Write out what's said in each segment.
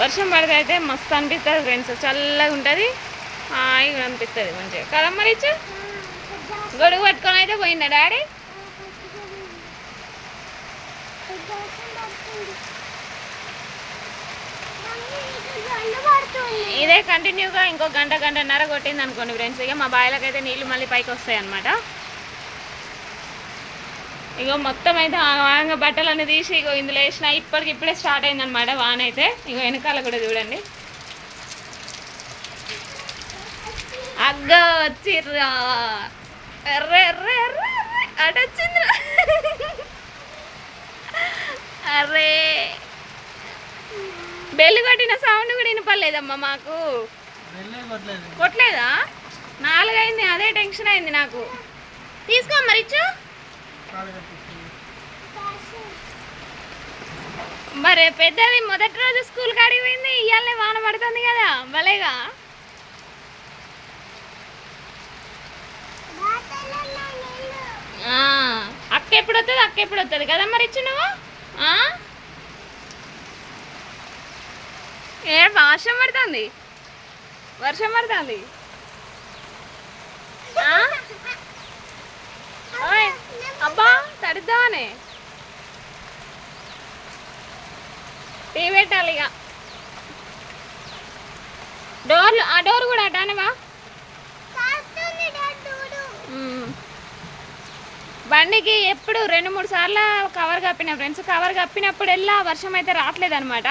వర్షం పడితే అయితే మస్తు అనిపిస్తుంది ఫ్రెండ్స్ చల్లగా ఉంటుంది. హాయిగా అనిపిస్తుంది మంచిగా. కదమ్మ మరి గొడుగు పట్టుకొని అయితే పోయిందా డాడీ? ఇదే కంటిన్యూగా ఇంకో గంట గంటన్నర కొట్టింది అనుకోండి ఫ్రెండ్స్ ఇక మా బాయ్లకైతే నీళ్ళు మళ్ళీ పైకి వస్తాయి అనమాట ఇగో మొత్తం అయితే ఆగంగా బట్టలన్నీ తీసి ఇగో ఇందులో వేసిన ఇప్పటికి ఇప్పుడే స్టార్ట్ అయింది అనమాట వాన అయితే. ఇగో వెనకాల కూడా చూడండి. అగ్గ వచ్చిర్రా. ఎర్ర ఎర్ర ఎర్ర ఎర్ర. అటొచ్చిందిరా అరే. బెల్లు కొట్టిన సౌండ్ కూడా వినపడలేదమ్మా మాకు. కొట్టలేదు. నాలుగైంది అదే టెన్షన్ అయింది నాకు. తీసుకో మరి ఇచ్చు కాలు కట్టించింది మరి పెద్దది మొదటి రోజు స్కూల్ కాడికి పోయింది ఇవాళనే వాన పడుతుంది కదా భలేగా. అక్క ఎప్పుడు వస్తుంది అక్క ఎప్పుడు వస్తుంది కదా మరి ఇచ్చి నువ్వు ఏ వర్షం పడుతుంది? వర్షం పడుతుంది? ఆ? ఓయ్, అబ్బా తడుద్దామనే టీ పెట్టాలి ఇక. డోర్లు ఆ డోర్ కూడా అటానవా బండికి ఎప్పుడు రెండు మూడు సార్లు కవర్ కప్పిన ఫ్రెండ్స్. కవర్ కప్పినప్పుడల్లా వర్షం అయితే రావట్లేదు అనమాట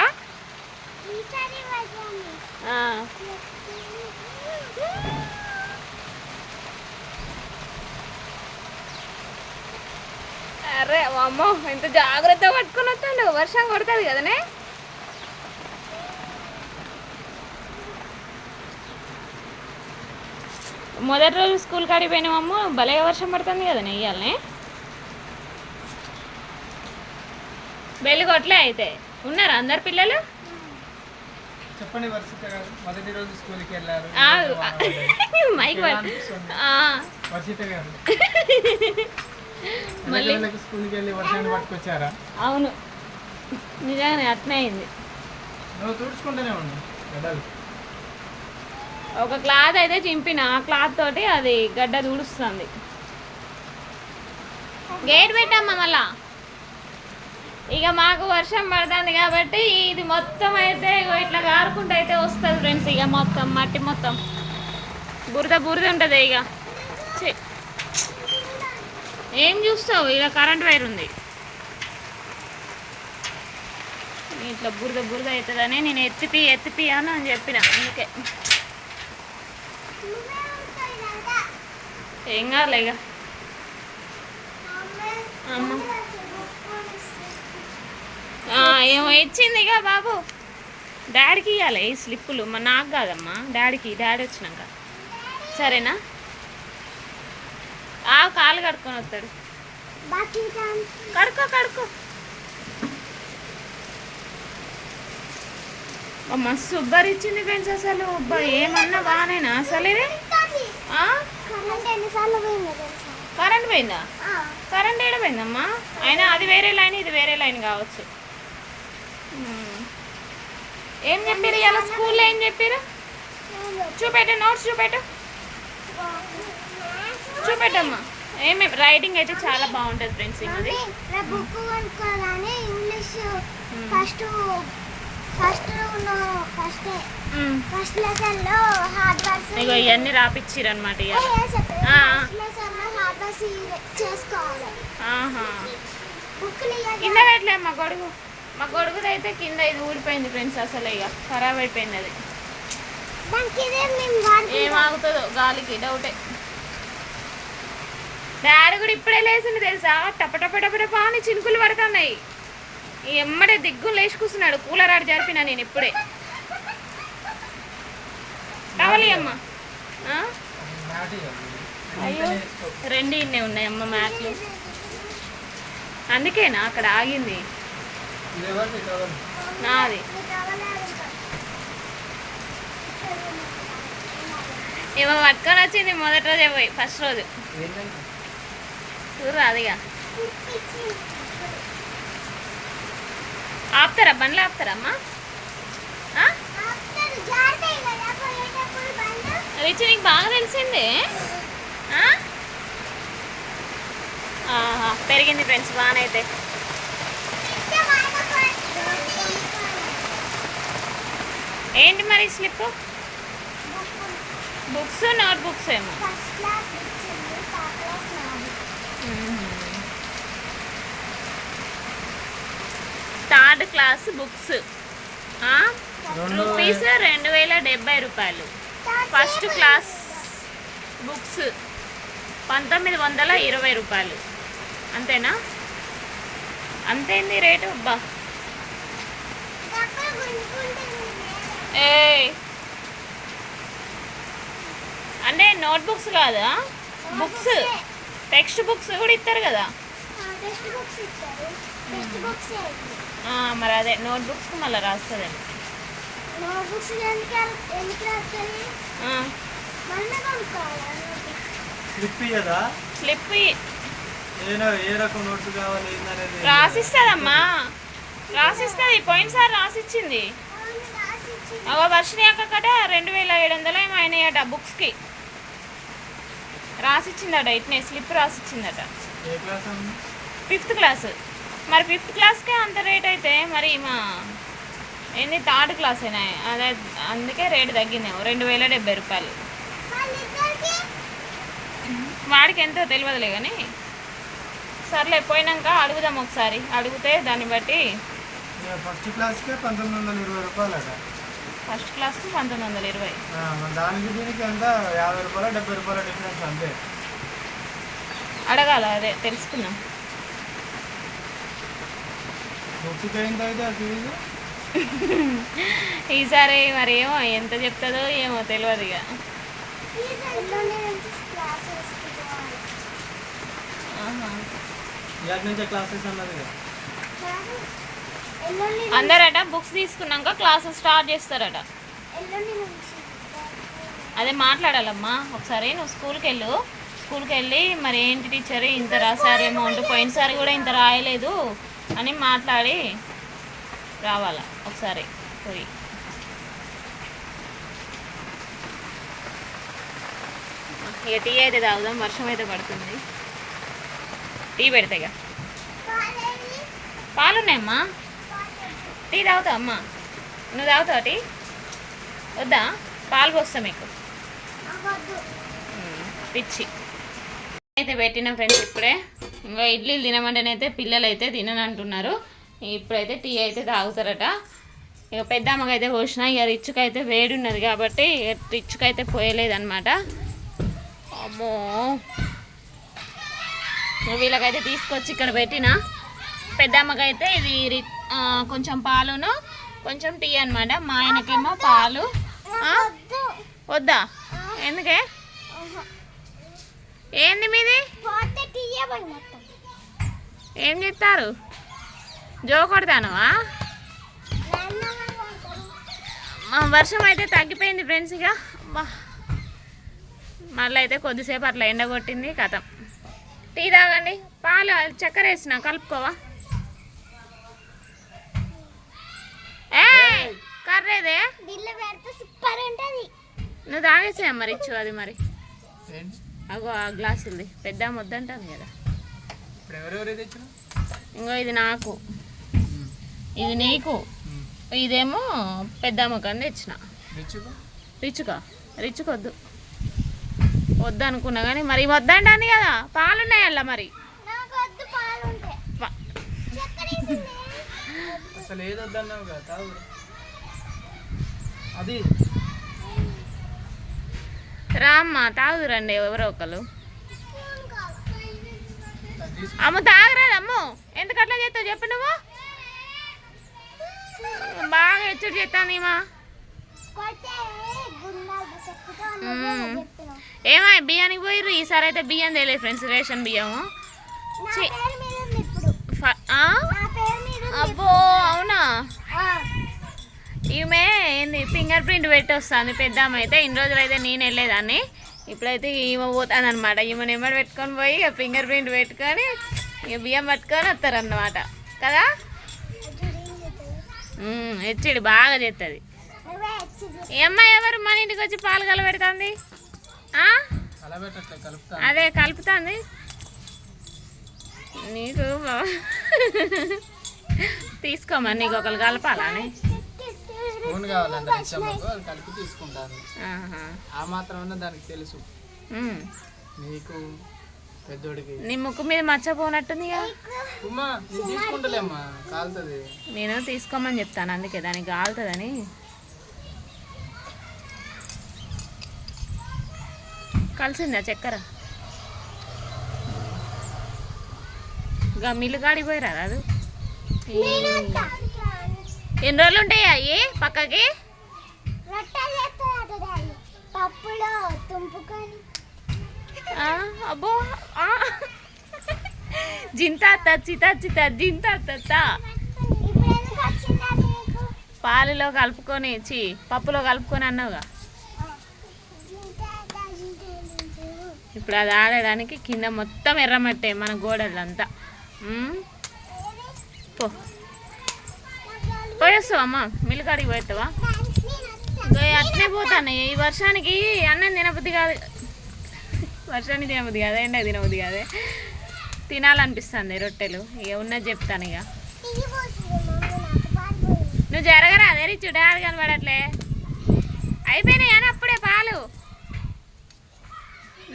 అరే అమ్మో ఎంత జాగ్రత్తగా పట్టుకొని వస్తాడు. వర్షం కొడుతుంది కదనే? మొదటి రోజు స్కూల్ కాడికి పోయినామమ్మ భలే వర్షం పడుతుంది కదా నెయ్యాలనే బెల్లి కొట్లే అయితే. ఉన్నారా అందరు పిల్లలు? చెప్పండి మొదటి రోజు స్కూల్కి వెళ్ళారు. మైక్ వర్షిత గారు. మళ్ళీ పిల్లలకి స్కూల్కి వెళ్ళి వర్షాన్ని పట్టుకొచ్చారా? అవును. నిజంగానే అట్నే అయింది నువ్వు తుడుచుకుంటూనే ఉన్నావు గడ్డలు. ఒక క్లాత్ అయితే చింపిన ఆ క్లాత్ తోటి అది గడ్డ తుడుస్తుంది. గేట్ పెట్టమ్మా మళ్ళా. ఇక మాకు వర్షం పడుతుంది కాబట్టి ఇది మొత్తం అయితే ఇట్లా కారుకుంటూ అయితే వస్తుంది ఫ్రెండ్స్ ఇక మొత్తం మట్టి మొత్తం. బురద బురద ఉంటుంది ఇక. ఏం చూస్తావు? ఇక కరెంట్ వైర్ ఉంది. ఇట్లా బురద బురద అవుతుందని నేను ఎత్తిపి ఎత్తిపి అని అని చెప్పిన. అందుకే. ఏం కాదులే ఇక అమ్మ. ఏమో ఇచ్చింది ఇక బాబు. డాడీకి ఇవ్వాలి ఈ స్లిప్పులు. మా నాకు కాదమ్మా. డాడీకి డాడీ వచ్చినాక. సరేనా? ఆ కాలు కడుక్కొని వస్తాడు. కడుకో కడుకో అమ్మ సూపర్ ఇచ్చింది ఫ్రెండ్స్ అసలు. అబ్బా ఏమన్నా బాగానేనా అసలు? ఇది కరెంట్ పోయిందా? కరెంట్ ఏడ పోయిందమ్మా? అయినా అది వేరే లైన్ ఇది వేరే లైన్ కావచ్చు. ఏం చెప్పారు ఇలా స్కూల్లో ఏం చెప్పారు చూపెట్టు నోట్స్ చూపెట్టు. చూపెట్టమ్మా. ఏమి రైటింగ్ అయితే చాలా బాగుంటుంది ఫ్రెండ్స్ ఇది book కొనుక్కోగానే English first first first first లెసన్లో హార్డ్ వర్క్స్ ఇగో ఇవన్నీ రాపిచ్చిరు అనమాట ఇక. ఫస్ట్ లెసన్లో హార్డ్ వర్క్స్ చేసుకోవాలి. ఆహా. కింద పెట్టలే మా గొడుగు. మా గొడుగుది అయితే కింద ఇది ఊడిపోయింది ఫ్రెండ్స్ అసలు ఇక ఖరాబ్ అయిపోయింది అది. దానికి ఇదే మేము వాడుకుంటాం? ఏం ఆగుతుందో గాలికి డౌటే డాడీ కూడా ఇప్పుడే లేచింది తెలుసా? టప టప అని చినుకులు పడుతున్నాయి. ఎమ్మడే దిగ్గు లేచి కూర్చున్నాడు. కూలర్ ఆడి జరిపిన నేను ఇప్పుడే. కావాలి అమ్మ. అయ్యో రెండు ఇన్నే ఉన్నాయి అమ్మ మ్యాట్లు. అందుకేనా అక్కడ ఆగింది? నాది. ఏమో పట్టుకొని వచ్చింది మొదటి రోజే పోయి ఫస్ట్ రోజు. రాదిగా ఆపుతారా? బండ్లు ఆపుతారమ్మా రిచి నీకు బాగా తెలిసిందే? పెరిగింది ఫ్రెండ్స్ బాగానే అయితే ఏంటి మరి స్లిప్? బుక్స్ నోట్ బుక్స్ ఏమో. Third class books. రూపీస్ రెండు వేల డెబ్బై రూపాయలు. ఫస్ట్ క్లాస్ బుక్స్ పంతొమ్మిది వందల ఇరవై రూపాయలు. అంతేనా? అంతేంది రేటు? అబ్బా. ఏ అంటే నోట్ బుక్స్ కాదా? బుక్స్. టెక్స్ట్ బుక్స్ కూడా ఇస్తారు కదా? టెక్స్ట్ బుక్స్ టెక్స్ట్ బుక్స్ మరి అదే నోట్ బుక్స్కి మళ్ళీ రాస్తుందండి నోట్ బుక్స్ ఎందుకు ఎందుకు రాస్తుంది మళ్ళీ కొనుక్కోవాలి స్లిప్ కదా స్లిప్ ఏ ఏ రకం నోట్స్ కావాలి ఏందనేది రాసిస్తుందమ్మా. రాసిస్తుంది. పోయినసారి రాసిచ్చింది. అక్కకట రెండు వేల ఏడు వందలు ఏమో అయినాయట బుక్స్కి. రాసిచ్చిందట ఇట్నే స్లిప్ రాసిచ్చిందట? ఫిఫ్త్ క్లాస్ మరి ఫిఫ్త్ క్లాస్కే అంత రేట్ అయితే మరి మా ఏంది థర్డ్ క్లాస్ అయినా అదే అందుకే రేటు తగ్గిందేమో రెండు వేల డెబ్బై రూపాయలు. వాడికి ఎంతో తెలియదులే కానీ సర్లే పోయినాక అడుగుదాం ఒకసారి అడిగితే దాన్ని బట్టి ఫస్ట్ క్లాస్కే పంతొమ్మిది వందల ఇరవై రూపాయలట. ఫస్ట్ క్లాస్కి పంతొమ్మిది వందల ఇరవై. దానికి దీనికి ఎంత? యాభై రూపాయలు డెబ్బై రూపాయల డిఫరెన్స్ అంతే. అడగాల? అదే ఫీజు ఈసారి మరి ఏమో ఎంత చెప్తుందో ఏమో తెలియదు ఇక. క్లాస్ క్లాసెస్ అన్నది అందరట బుక్స్ తీసుకున్నాక క్లాసెస్ స్టార్ట్ చేస్తారట. అదే మాట్లాడాలమ్మా. ఒకసారి నువ్వు స్కూల్కి వెళ్ళు స్కూల్కి వెళ్ళి మరి ఏంటి టీచర్ ఇంత రాశారు అమౌంట్ పోయినసారి కూడా ఇంత రాయలేదు అని మాట్లాడి రావాలా? ఒకసారి పోయి. ఇక టీ అయితే తాగుదాం వర్షం అయితే పడుతుంది. టీ పెడతాయిగా పాలున్నాయమ్మా? టీ తాగుతావా అమ్మా. నువ్వు తాగుతావా టీ? వద్దా? పాలు పోస్తా మీకు పిచ్చి. అయితే పెట్టిన ఫ్రెండ్స్ ఇప్పుడే. ఇంకా ఇడ్లీలు తినమంటేనైతే పిల్లలు అయితే తినని అంటున్నారు ఇప్పుడైతే టీ అయితే తాగుతారట. ఇక పెద్దమ్మకి అయితే పోసిన ఇక రిచ్కి అయితే వేడి ఉన్నది కాబట్టి రిచ్కి అయితే పోయలేదన్నమాట. అమ్మో. వీళ్ళకైతే తీసుకొచ్చి ఇక్కడ పెట్టిన. పెద్దమ్మకైతే ఇది రి- ఆ, కొంచెం పాలును కొంచెం టీ అనమాట మా ఆయనకేమో పాలు. వద్దా? ఎందుకే? ఏంది మీది? ఏం చెప్తారు జో కొడతానువా? వర్షం అయితే తగ్గిపోయింది ఫ్రెండ్స్ ఇక. మళ్ళీ అయితే కొద్దిసేపు అట్లా ఎండ కొట్టింది కథం. టీ తాగండి. పాలు చక్కెర వేసిన కలుపుకోవా ఏ కర్రేదే దీనిలో పెడితే సూపర్ ఉంటుంది. నువ్వు తాగేసే మరి ఇచ్చు అది మరి. అగో ఆ గ్లాసులది పెద్ద ముద్దంటాను కదా. ఇంకో ఇది నాకు. ఇది నీకు. ఇదేమో పెద్ద ముఖం తెచ్చిన. తెచ్చుకో రిచుకా. రిచుకొద్దు వద్దు. అనుకున్నా కానీ మరి వద్దంటాను కదా. పాలున్నాయి అలా మరి. వద్దు అసలు ఏది వద్దన్నావు కదా? తాగు. అది. రామ్మా తాగుదురండి ఎవరో ఒకరు అమ్మ తాగరాదు అమ్ము ఎందుకు అట్లా చేస్తావు చెప్పు నువ్వు? బాగా హెచ్చడి చేస్తాను. చెప్పిన ఏమా బియ్యానికి పోయిర్రు? ఈసారి అయితే బియ్యం తెలియదు ఫ్రెండ్స్ రేషన్ బియ్యము అబ్బో అవునా? ఆ, ఈమె ఏంది ఫింగర్ ప్రింట్ పెట్టి వస్తుంది పెద్ద అయితే ఇన్ని రోజులు అయితే నేను వెళ్ళేదాన్ని. ఇప్పుడైతే ఈమె పోతుంది అనమాట ఈమె నెంబర్ పెట్టుకొని పోయి ఫింగర్ ప్రింట్ పెట్టుకొని ఇక బియ్యం పట్టుకొని వస్తారన్నమాట. కదా? చూడు బాగా చేస్తుంది ఈ అమ్మాయి ఎవరు? మన ఇంటికి వచ్చి పాలు కలబెడుతుంది? అదే కలుపుతుంది. నీకు తీసుకోమని నీకు ఒకరు కలపాలని స్పూన్ కావాలంటే అది కలిపి తీసుకుంటాను ఆహా. ఆ మాత్రమే దానికి తెలుసు. ఉమ్. నీకు పెద్దోడికి. నీ ముక్కు మీద మచ్చపోనట్టుంది నేను తీసుకుంటలేమ్మా కాలుతుంది. నేను తీసుకోమని చెప్తాను అందుకే దానికి కాలుతుందని. కలిసిందా చక్కెర? ఇంకా మిల్లు కాడికి పోయిరా రాదు? ఎన్ని రోజులు ఉంటాయి అయ్యి పక్కకి? పప్పులో తుంపుకొని. అబ్బో. జింత చిత చిత జింత తత్త. పాలులో కలుపుకొని చి పప్పులో కలుపుకొని అన్నావుగా. ఇప్పుడు అది ఆడడానికి కింద మొత్తం ఎర్రమట్టే మన గోడలంతా. పో. పోయేస్తావా అమ్మ? మిల్లుకాడికి పోయేస్తావా అట్నే పోతాను. ఈ వర్షానికి అన్నం తినబుద్ధి కాదు. వర్షానికి తినబుద్ధి కాదు ఎండ తినబుద్ధి కాదే. తినాలనిపిస్తుంది రొట్టెలు. ఇక ఉన్నది చెప్తాను ఇక నువ్వు జరగరా? అదే రిచు డాడీ కనబడట్లే. అయిపోయినాయి అని అప్పుడే పాలు.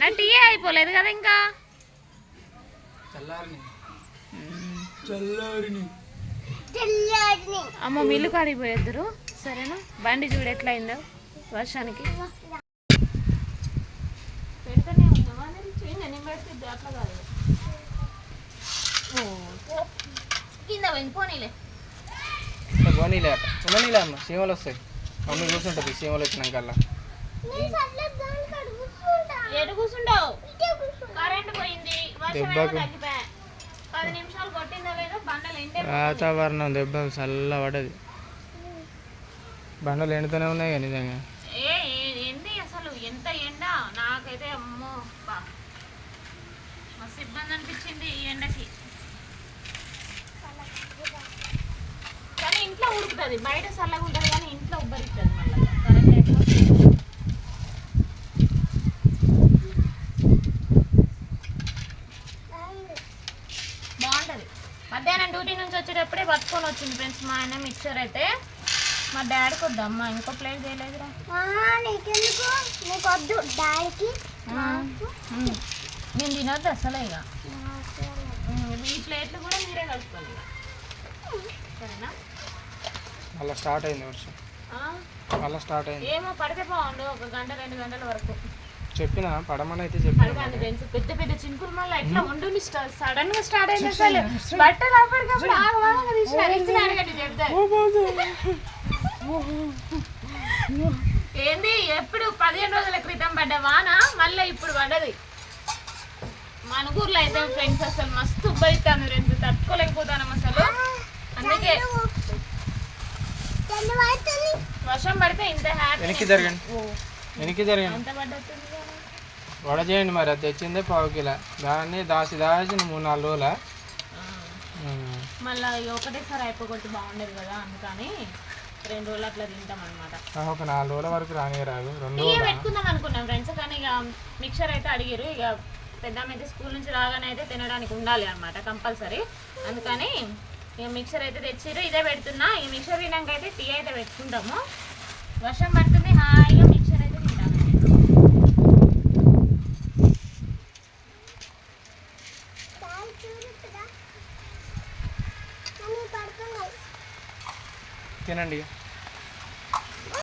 నా టీ అయిపోలేదు కదా ఇంకా. చల్లారిని చల్లారిని అమ్మ మిల్లు కాడికి పోయేద్దరు. సరేనా? బండి చూడు ఎట్లా అయిందో వర్షానికి. పెడితేనే ఉందామా నేను చూడండి, నేను పెడితే అట్లా కాదు. ఓ, పో. కింద పోయింది పోనీలే. పోనీలే అక్క. ఉండనీలే అమ్మ సీమలు వస్తాయి. మమ్మీ కూర్చుంటుంది సీమలు వచ్చినాకల్లా. ఎటు కూర్చుంటావు? కరెంట్ పోయింది దెబ్బకు. వాతావరణం దెబ్బ చల్ల పడది బండలు ఎండుతూనే ఉన్నాయి కదా నిజంగా. ఏ ఏ- ఏంది అసలు ఎంత ఎండ? నాకైతే అమ్మో మస్తు ఇబ్బంది అనిపించింది ఈ ఎండకి. కానీ ఇంట్లో ఉడుకుతుంది. బయట చల్లగా ఉంటుంది కానీ ఇంట్లో ఉబ్బరిస్తుంది మళ్ళీ కరెంట్ లేకపోతే బాగుంటుంది మధ్యాహ్నం డ్యూటీ నుంచి వచ్చేటప్పుడే పట్టుకొని వచ్చింది ఫ్రెండ్స్ మా ఆయన మిక్చర్ అయితే. మా డాడీకి వద్దమ్మా ఇంకో ప్లేట్ చేయలేదురా. నీకెందుకు? నీకు వద్దు డాడీకి. నేను తినొద్దు అసలు ఇక. ఈ ప్లేట్లు కూడా మీరే కలుపుకోండి. సరేనా? మళ్ళీ స్టార్ట్ అయింది వర్షం. ఆ? మళ్ళీ స్టార్ట్ అయింది. ఏమో పడితే బాగుండు ఒక గంట రెండు గంటల వరకు. చెప్పిన పడమని అయితే చెప్పిన పెద్ద పెద్ద మళ్ళీ ఎట్లా ఉండు సడన్గా స్టార్ట్ అయింది అసలు. బట్టలు అప్పటికప్పుడు ఆగవాగా తీసినారు ఇచ్చిన అడగండి చెప్తారు ఏంది? ఎప్పుడు పదిహేను రోజుల క్రితం పడ్డ వాన? మళ్ళీ ఇప్పుడు పడ్డది. మనుగూరులో అయితే ఫ్రెండ్స్ అసలు మస్తు ఉబ్బరిస్తాను ఫ్రెండ్స్ తట్టుకోలేకపోతాను అసలు. అందుకే వర్షం పడితే ఇంత హ్యాపీ వెనక్కి జరగండి. వెనక్కి జరగండి. వడ చేయండి మరి అది తెచ్చిందే పావు కిలో. దాన్ని దాచి దాచి మూడు నాలుగు రోజుల. మళ్ళీ ఒకటేసారి అయిపోగొట్టి బాగుండేది కదా అందుకని రెండు రోజులు అట్లా తింటాం అనమాట ఒక నాలుగు రోజుల వరకు రానియరాదు రెండు టీ రోజుల. పెట్టుకుందాం అనుకున్నాం ఫ్రెండ్స్ కానీ ఇక మిక్చర్ అయితే అడిగారు ఇక పెద్దమ్మ అయితే స్కూల్ నుంచి రాగానే అయితే తినడానికి ఉండాలి అనమాట కంపల్సరీ. అందుకని ఇక మిక్చర్ అయితే తెచ్చిర్రు ఇదే పెడుతున్నా. ఈ మిక్చర్ తినాక అయితే టీ అయితే పెట్టుకుంటాము. వర్షం పడుతుంది హాయిగా நன்றிங்க.